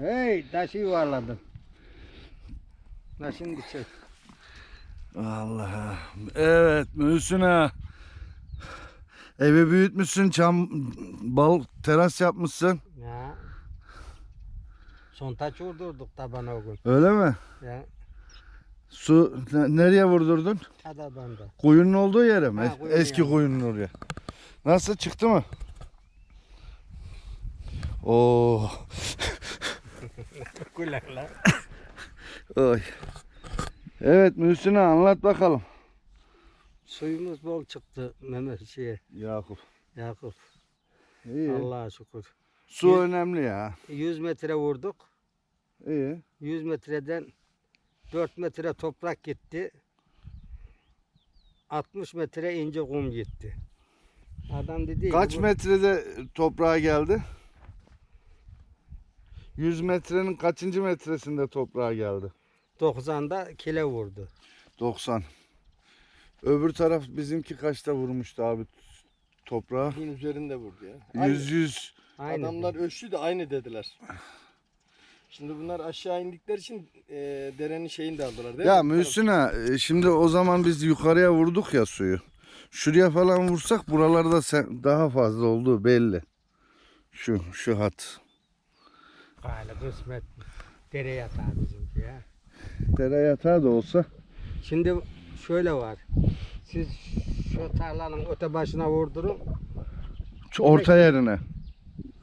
Hey taşı yuvarladın. Taşın içi. Allah. Evet Mühsüne. Evi büyütmüşsün, çam bal teras yapmışsın. Ya. Son taç vurdurduk tabana o gün. Öyle mi? Ya. Su ne- nereye vurdurdun? Çadadan da. Kuyunun olduğu yere mi? Ha, kuyunun Eski yanı. kuyunun oraya. Nasıl çıktı mı? Oo. Kulaklar. Oy. Evet Mühsüne anlat bakalım. Suyumuz bol çıktı Mehmet şeye. Yakup. Yakup. İyi. Allah'a şükür. Su Yüz- önemli ya. 100 metre vurduk. İyi. 100 metreden 4 metre toprak gitti. 60 metre ince kum gitti. Adam dedi ki, Kaç bu- metrede toprağa geldi? 100 metrenin kaçıncı metresinde toprağa geldi? 90'da kile vurdu. 90. Öbür taraf bizimki kaçta vurmuştu abi toprağa? Gün üzerinde vurdu ya. 100 100. Aynı. Adamlar ölçtü de aynı dediler. Şimdi bunlar aşağı indikleri için e, derenin şeyini de aldılar değil Ya mi? Müslüna e, şimdi o zaman biz yukarıya vurduk ya suyu. Şuraya falan vursak buralarda sen, daha fazla olduğu belli. Şu şu hat. Hala kısmet. Dere yatağı bizimki ya. Dere yatağı da olsa. Şimdi şöyle var. Siz şu tarlanın öte başına vurdurun. Şu orta yerine.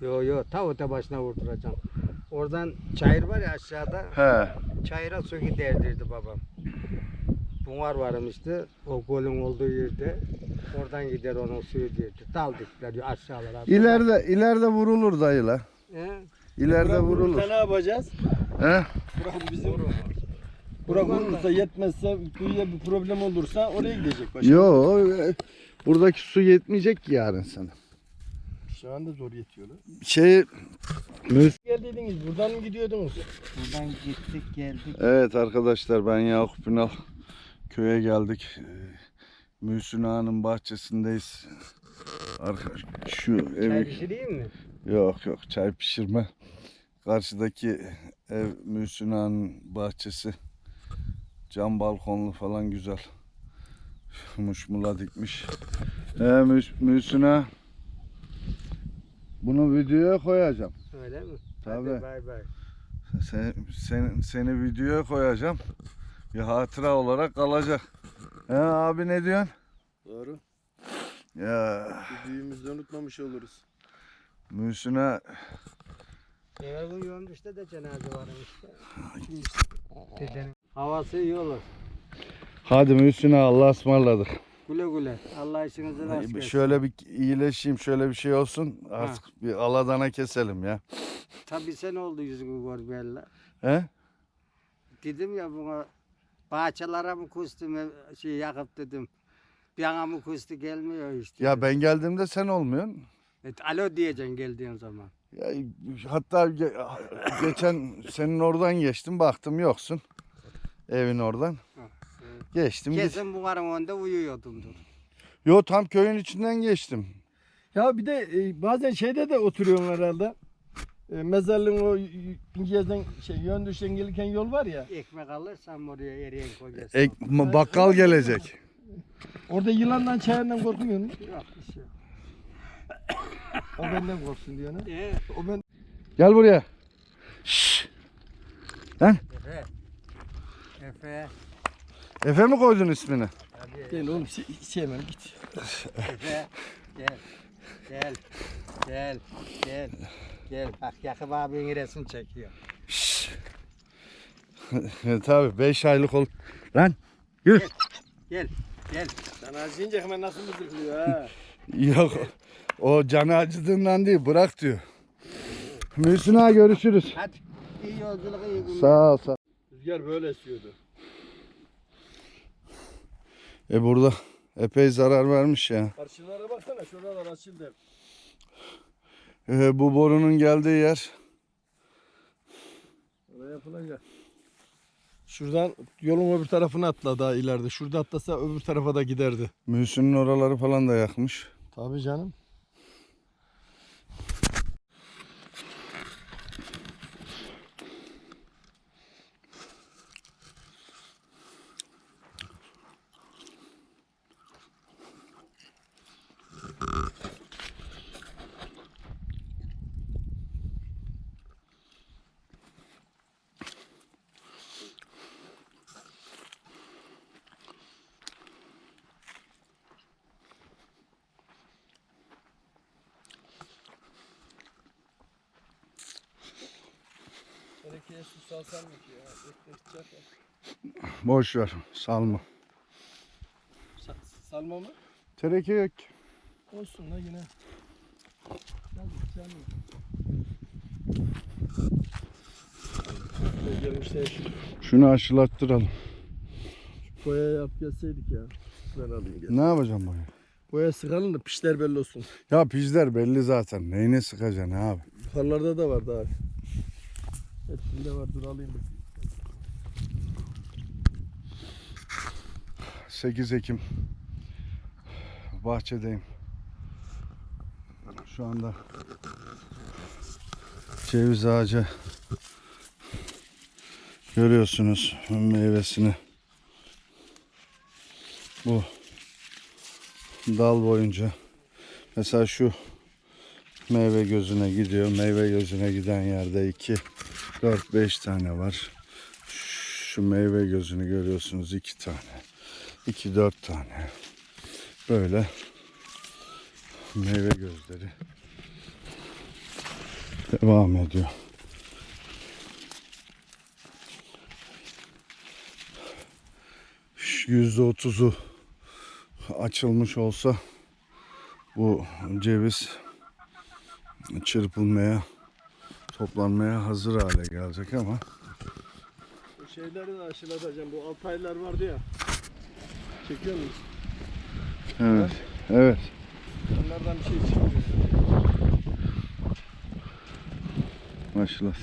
Yo yo ta öte başına vurduracağım. Oradan çayır var ya aşağıda. He. Çayıra su giderdirdi babam. Bunlar varmıştı. O golün olduğu yerde. Oradan gider onun suyu derdi. Dal dikler aşağılara. İleride ileride vurulur dayıla. He? İleride Burak vurulur. vurursa ne yapacağız? He? Burak bizim Burak vurursa yetmezse kuyuya bir problem olursa oraya gidecek başka. Yo e, buradaki su yetmeyecek ki yarın sana. Şu anda zor yetiyorlar. Şey Müs- Geldiydiniz buradan mı gidiyordunuz? Buradan gittik geldik. Evet arkadaşlar ben Yakup Ünal. Köye geldik. Ee, Mühsün Ağa'nın bahçesindeyiz. Arka, şu Çay evi... pişireyim mi? Yok yok çay pişirme. Karşıdaki ev Mühsün Ağa'nın bahçesi. Cam balkonlu falan güzel. Muşmula dikmiş. Ee, Müs- Mühsün Ağa. Bunu videoya koyacağım. Öyle mi? Tabii. Hadi bay bay. Sen, sen, seni videoya koyacağım. Bir hatıra olarak kalacak. He abi ne diyorsun? Doğru. Ya Bir büyüğümüzü unutmamış oluruz. Mühsün'e Evvel Yonduş'ta da cenaze varmış. Dedenin. Havası iyi olur. hadi Mühsün'e Allah'a ısmarladık. Güle güle. Allah işinizi rast etsin. Şöyle bir iyileşeyim şöyle bir şey olsun. Artık bir aladana keselim ya. Tabii sen oldu yüzünü görmeyeli. He? Dedim ya buna bahçelere mi kustum şey yakıp dedim. Bir ana mı kustu gelmiyor işte. Ya ben geldiğimde sen olmuyorsun. Evet, alo diyeceksin geldiğin zaman. Ya, hatta ge- geçen senin oradan geçtim baktım yoksun. Evin oradan. Geçtim. Kesin bunların önünde uyuyordumdur. Yo tam köyün içinden geçtim. Ya bir de e, bazen şeyde de oturuyorlar herhalde. E, mezarlığın o İngiliz'den şey yön düşten gelirken yol var ya. Ekmek alırsan oraya eriyen koyacaksın. Ek, bakkal gelecek. Orada yılandan çayırdan korkuyor musun? Yok bir şey yok. O benden korksun diyor ne? Ee, O ben Gel buraya. Şşş. Lan Efe. Efe. Efe mi koydun ismini? Hadi. değil oğlum şey, sevmem git. Efe. Gel. Gel. Gel. Gel. Gel. Bak Yakup abinin resim çekiyor. Şşş. Tabii 5 aylık ol. Lan yürü. Gel. Gel. Sen acıyınca hemen nasıl mızıklıyor ha? Yok. O canı acıdığından değil bırak diyor. Müslüm ağa görüşürüz. Hadi. İyi yolculuk, iyi günler. Sağ ol sağ ol. Rüzgar böyle esiyordu. E burada epey zarar vermiş ya. Karşılara baksana şuralar açıldı. E, bu borunun geldiği yer. Oraya yapılacak. Şuradan yolun öbür tarafına atla daha ileride. Şurada atlasa öbür tarafa da giderdi. Müslüm'ün oraları falan da yakmış. Tabii canım. Terekiye su salsam mı ki ya? Ekmek ya. Boş ver. Salma. Sa- salma mı? Tereke yok. Olsun da yine. Şu Şunu aşılattıralım. boya yap gelseydik ya. Ben alayım gel. Ne yapacağım bunu? Boya sıkalım da pişler belli olsun. Ya pizler belli zaten. Neyine sıkacaksın abi? Yukarılarda da var daha. Hepsinde var dur alayım. bakayım. 8 Ekim bahçedeyim. Şu anda ceviz ağacı görüyorsunuz meyvesini. Bu dal boyunca mesela şu meyve gözüne gidiyor. Meyve gözüne giden yerde 2 4 5 tane var. Şu meyve gözünü görüyorsunuz 2 tane. 2 4 tane. Böyle meyve gözleri devam ediyor. Yüzde otuzu açılmış olsa bu ceviz çırpılmaya toplanmaya hazır hale gelecek ama Bu şeyleri de aşılatacağım. Bu altaylar vardı ya. Çekiyor muyuz? evet evet Onlardan bir şey çıkmıyor. başlat.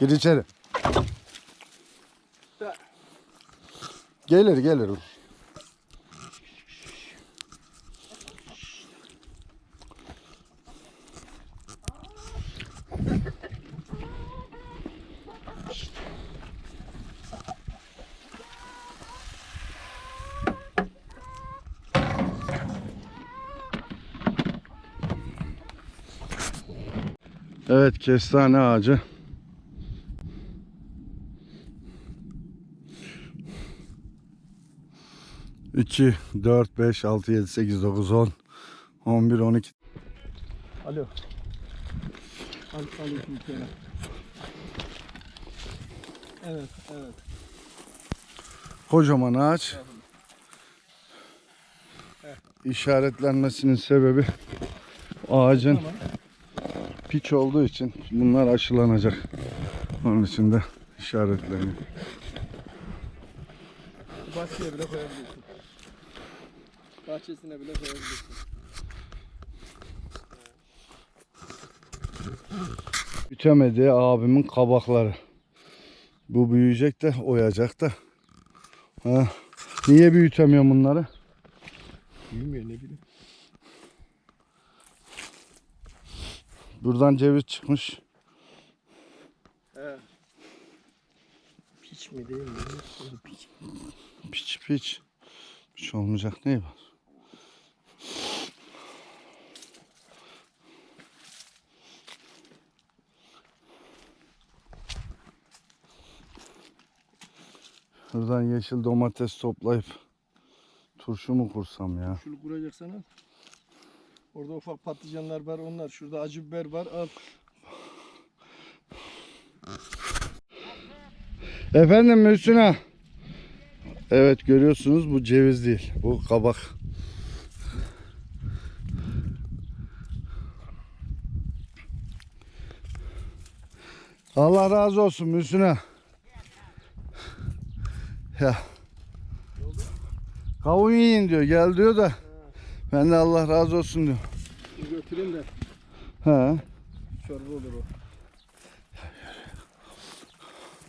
Gir içeri. Gelir gelir. Evet kestane ağacı. İki, dört, beş, altı, yedi, sekiz, dokuz, on, on bir, on iki. Alo. Al, aleyküm selam. Evet, evet. Kocaman ağaç. İşaretlenmesinin sebebi ağacın Tamam. piç olduğu için bunlar aşılanacak. Onun için de işaretleniyor. Bahçeye bile koyabilirsin. Bahçesine bile koyabilirsin. Bütemedi abimin kabakları. Bu büyüyecek de oyacak da. Ha. Niye büyütemiyorum bunları? Bilmiyor ne bileyim. Buradan ceviz çıkmış. He. Piç mi değil mi? Piç. Piç piç. Piç olmayacak ne var? Buradan yeşil domates toplayıp turşu mu kursam ya? Şunu kuracaksan al. Orada ufak patlıcanlar var onlar. Şurada acı biber var al. Efendim Müslüna. Evet görüyorsunuz bu ceviz değil. Bu kabak. Allah razı olsun Müslüna. Ya. Kavun yiyin diyor. Gel diyor da. Ben de Allah razı olsun diyor. Şunu götüreyim de He. çorba olur o.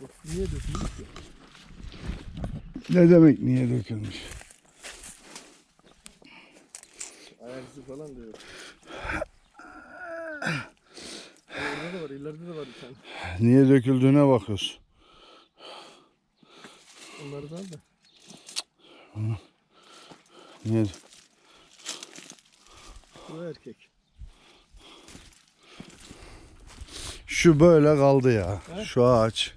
Bak, Niye dökülmüş ki? Ne demek niye dökülmüş? Kırmızı falan da yok. Orada da var, ileride de var bir tane. Niye döküldüğüne bakıyorsun. Onları da. Niye? Bu erkek. Şu böyle kaldı ya. He? Şu ağaç.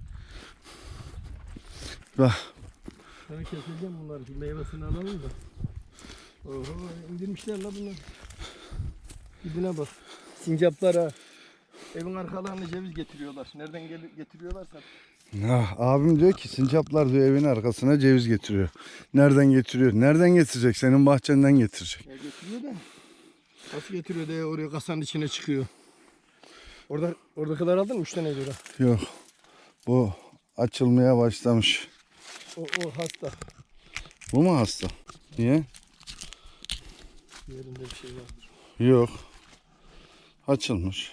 Bak Ben keseceğim bunları. Bir meyvesini alalım da. Oho indirmişler la bunlar. Gidine bak. Sincaplar ha. Evin arkalarına ceviz getiriyorlar. Nereden gel getiriyorlarsa. Ya, abim diyor ki sincaplar diyor evin arkasına ceviz getiriyor. Nereden getiriyor? Nereden getirecek? Senin bahçenden getirecek. Ya getiriyor da. Nasıl getiriyor diye oraya kasanın içine çıkıyor. Orada orada kadar aldın mı? Üç tane lira. Yok. Bu açılmaya başlamış. O, o hasta. Bu mu hasta? Niye? Yerinde bir şey vardır. Yok. Açılmış.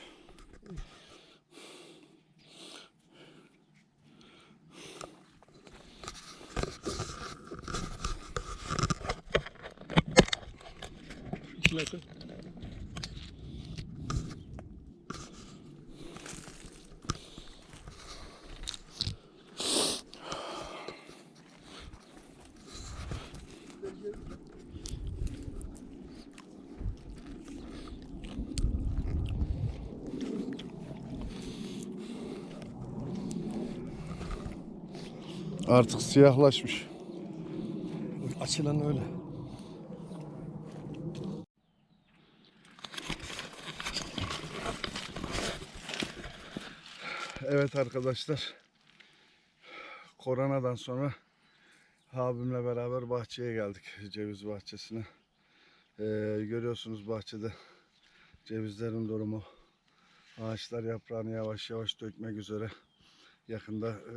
Koy. Artık siyahlaşmış. Açılan öyle. Evet arkadaşlar. Koronadan sonra abimle beraber bahçeye geldik. Ceviz bahçesine. Ee, görüyorsunuz bahçede cevizlerin durumu. Ağaçlar yaprağını yavaş yavaş dökmek üzere. Yakında e,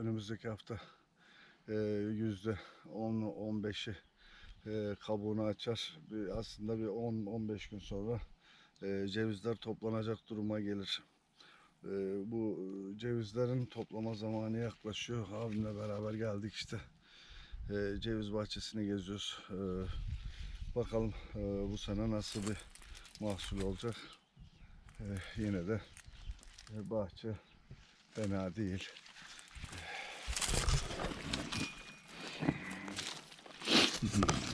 önümüzdeki hafta e, yüzde 10-15'i e, kabuğunu açar. Bir, aslında bir 10-15 gün sonra e, cevizler toplanacak duruma gelir. Ee, bu e, cevizlerin toplama zamanı yaklaşıyor. Abimle beraber geldik işte. Ee, ceviz bahçesini geziyoruz. Ee, bakalım e, bu sene nasıl bir mahsul olacak. Yine de e, bahçe fena değil. Mm-hmm.